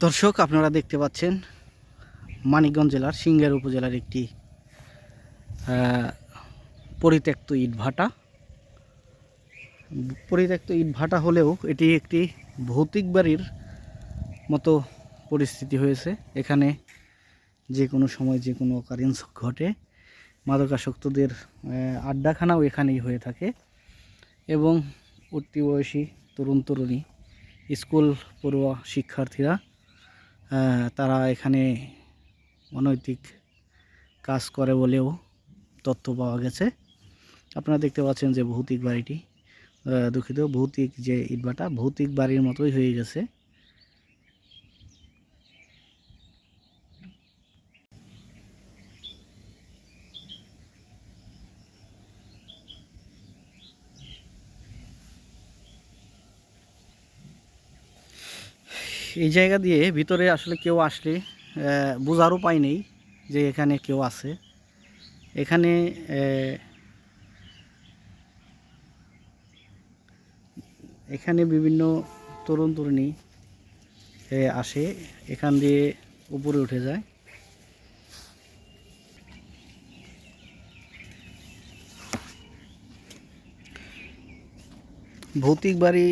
দর্শক, আপনারা দেখতে পাচ্ছেন মানিকগঞ্জ জেলার সিঙ্গার উপজেলার একটি পরিত্যক্ত ইটভাটা পরিত্যক্ত ইটভাটা হলেও এটি একটি ভৌতিক বাড়ির মতো পরিস্থিতি হয়েছে। এখানে যে কোনো সময় যে কোনো অকারেন্স ঘটে। মাদকাসক্তদের আড্ডাখানাও এখানেই হয়ে থাকে এবং উঠতি বয়সী তরুণ তরুণী স্কুল পড়ুয়া শিক্ষার্থীরা তারা এখানে অনৈতিক কাজ করে বলেও তথ্য পাওয়া গেছে। আপনারা দেখতে পাচ্ছেন যে ভৌতিক বাড়িটি দুঃখিত, ভৌতিক যে ইটভাটা, ভৌতিক বাড়ির মতোই হয়ে গেছে। এই জায়গা দিয়ে ভিতরে আসলে কেউ আসলে আহ, বোঝারও পাই নেই যে এখানে কেউ আছে। এখানে এখানে বিভিন্ন তরুণ তরুণী আসে এখান দিয়ে উপরে উঠে যায়। ভৌতিক বাড়ি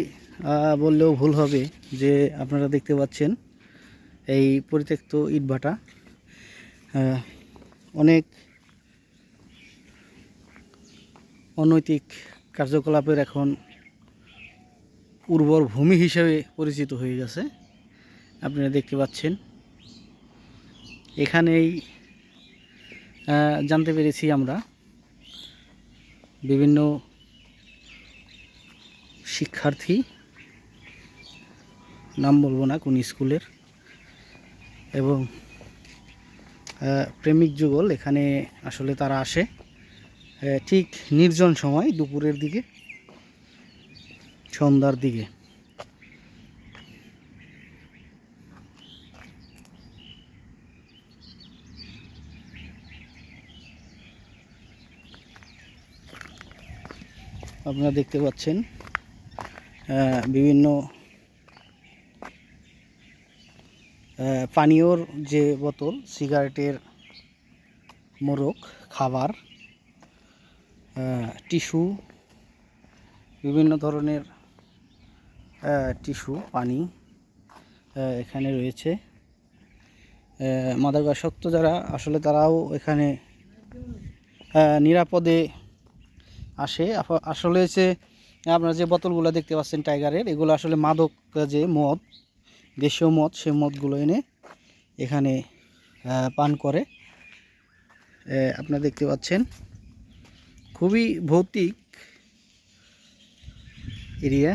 বললেও ভুল হবে। যে আপনারা দেখতে পাচ্ছেন, এই পরিত্যক্ত ইটভাটা অনেক অনৈতিক কার্যকলাপের এখন উর্বর ভূমি হিসেবে পরিচিত হয়ে গেছে। আপনারা দেখতে পাচ্ছেন। এখানেই জানতে পেরেছি আমরা বিভিন্ন শিক্ষার্থী নাম বলব না, কোন স্কুলের। এবং প্রেমিক যুগল, এখানে আসলে তারা আসে ঠিক নির্জন সময়, দুপুরের দিকে, সন্ধ্যার দিকে। আপনারা দেখতে পাচ্ছেন বিভিন্ন পানীয়র যে বোতল, সিগারেটের মোড়ক খাবার টিস্যু, বিভিন্ন ধরনের টিস্যু, পানি এখানে রয়েছে। মাদকাসক্ত যারা, আসলে তারাও এখানে নিরাপদে আসে। আসলে হচ্ছে আপনারা যে বোতলগুলো দেখতে পাচ্ছেন টাইগারের, এগুলো আসলে মাদক যে মদ দেশীয় মদ সে মদগুলো এনে এখানে পান করে। আপনারা দেখতে পাচ্ছেন খুবই ভৌতিক এরিয়া।